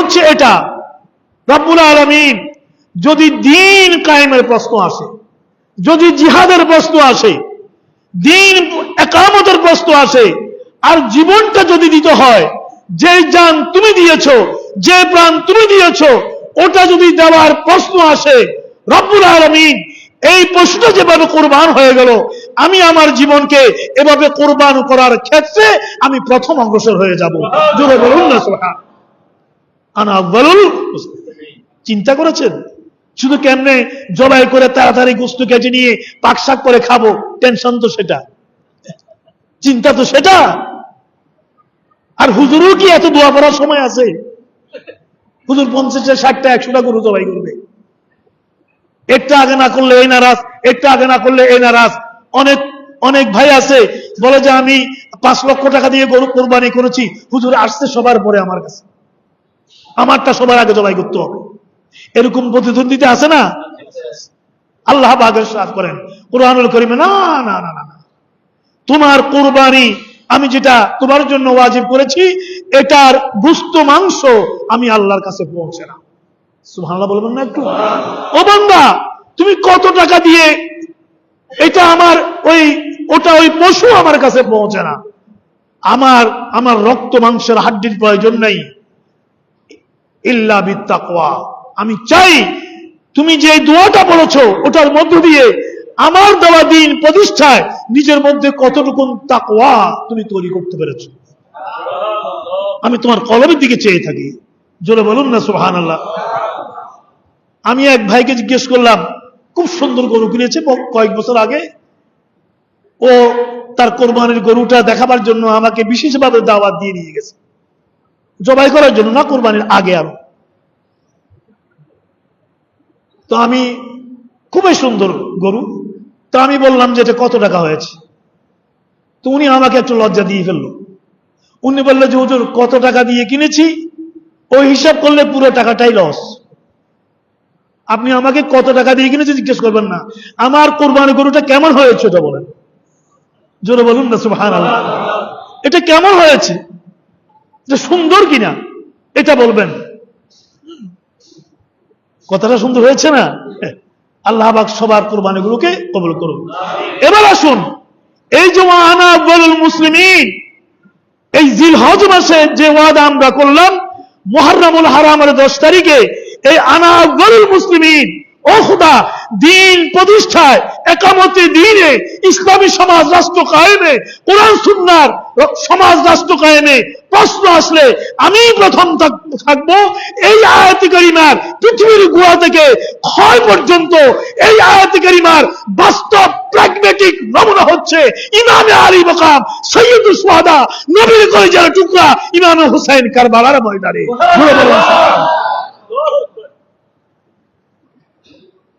হচ্ছে এটা। রব্বুল আলমিন যদি দিন কায়েমের প্রশ্ন আসে, যদি জিহাদের প্রশ্ন আসে, দিন একামতের প্রশ্ন আসে, আর জীবনটা যদি দিতে হয়, যে জান তুমি দিয়েছ, যে প্রাণ তুমি দিয়েছ, ওটা যদি দেওয়ার প্রশ্ন আসে, রব্বুল আলমিন এই প্রশ্ন যেভাবে কোরবান হয়ে গেল, আমি আমার জীবনকে এভাবে কোরবান করার ক্ষেত্রে আমি প্রথম অগ্রসর হয়ে যাব। জোরে বলুন না সোহা চিন্তা করেছেন? শুধু কেমনে জবাই করে তাড়াতাড়ি গুস্তু কেটে নিয়ে পাক শাক করে খাব? টেনশন তো সেটা। চিন্তা তো সেটা। আর হুজুরও কি এত দোয়া করার সময় আছে? হুজুর পঞ্চাশটা, ষাটটা, একশোটা গরু জবাই করবে। একটা আগে না করলে এই নারাজ, একটা আগে না করলে এই নারাজ। অনেক অনেক ভাই আছে, বলে যে আমি পাঁচ লক্ষ টাকা দিয়ে গরু কোরবানি করেছি। হুজুর আসছে সবার পরে আমার কাছে। আমারটা সবার আগে জবাই করতে হবে। এরকম প্রতিদ্বন্দ্বিতা আছে না? আল্লাহ বাগের সাথ করেন, কোরআনুল করিমে না না না না। তোমার কোরবানি আমি যেটা তোমার জন্য ওয়াজিব করেছি, এটার বুস্ত মাংস আমি আল্লাহর কাছে পৌঁছে না। সুবহানাল্লাহ বলবেন না একটু? ও বান্দা, তুমি কত টাকা দিয়ে এটা আমার ওই, ওটা ওই পশু আমার কাছে পৌঁছে না? আমার আমার রক্ত মাংসের হাড্ডির প্রয়োজন নেই। ইল্লা বিত্তাকওয়া। আমি চাই তুমি যে দোয়াটা বলেছ, ওটার মধ্য দিয়ে আমার দেওয়া দিন প্রতিষ্ঠায় নিজের মধ্যে কতটুকু তাকওয়া তুমি তৈরি করতে পেরেছ। আমি তোমার কলমের দিকে চেয়ে থাকি। জোরে বলুন না সুহান আল্লাহ আমি এক ভাইকে জিজ্ঞেস করলাম, খুব সুন্দর গরু কিনেছে কয়েক বছর আগে। ও তার কোরবানির গরুটা দেখাবার জন্য আমাকে বিশেষভাবে দাওয়াত দিয়ে নিয়ে গেছে। জবাই করার জন্য না কোরবানির আগে আরও। তো আমি খুবই সুন্দর গরু। তো আমি বললাম যে এটা কত টাকা হয়েছে? তো উনি আমাকে একটু লজ্জা দিয়ে ফেলল। উনি বলল যে, হুজুর, কত টাকা দিয়ে কিনেছি? ওই হিসাব করলে পুরো টাকাটাই লস আপনি আমাকে কত টাকা দিয়ে কিনেছে জিজ্ঞেস করবেন না। আমার কোরবানি গরুটা কেমন হয়েছে ওটা বলেন। জোরে বলুন না সুবহান এটা কেমন হয়েছে? যে সুন্দর কিনা, এটা বলবেন। কথাটা সুন্দর হয়েছে না? আল্লাহ পাক সবার কোরবানিগুলোকে কবুল করুন। এবার আসুন, এই যে আনা আব্বালুল মুসলিমিন, এই জিলহজ মাসে যে ওয়াদা আমরা করলাম, মুহাররামুল হারামের দশ তারিখে, এই আনা আব্বালুল মুসলিমিন ও খুদা, দিন প্রতিষ্ঠায় দিনে ইসলামী সমাজ রাষ্ট্র কায়েমে, কোরআন, সুন্নার সমাজ রাষ্ট্র কায়েমে প্রশ্ন আসলে আমি প্রথম থাকব, এই আয়াতি পৃথিবীর গুহা থেকে ক্ষয় পর্যন্ত এই আয়াতি বাস্তব প্র্যাগমেটিক নমুনা হচ্ছে ইমামে আলী বকাম সৈয়দুল সোহাদা নবীর কলেজের টুকরা ইমামে হুসাইন কারবালার ময়দানে।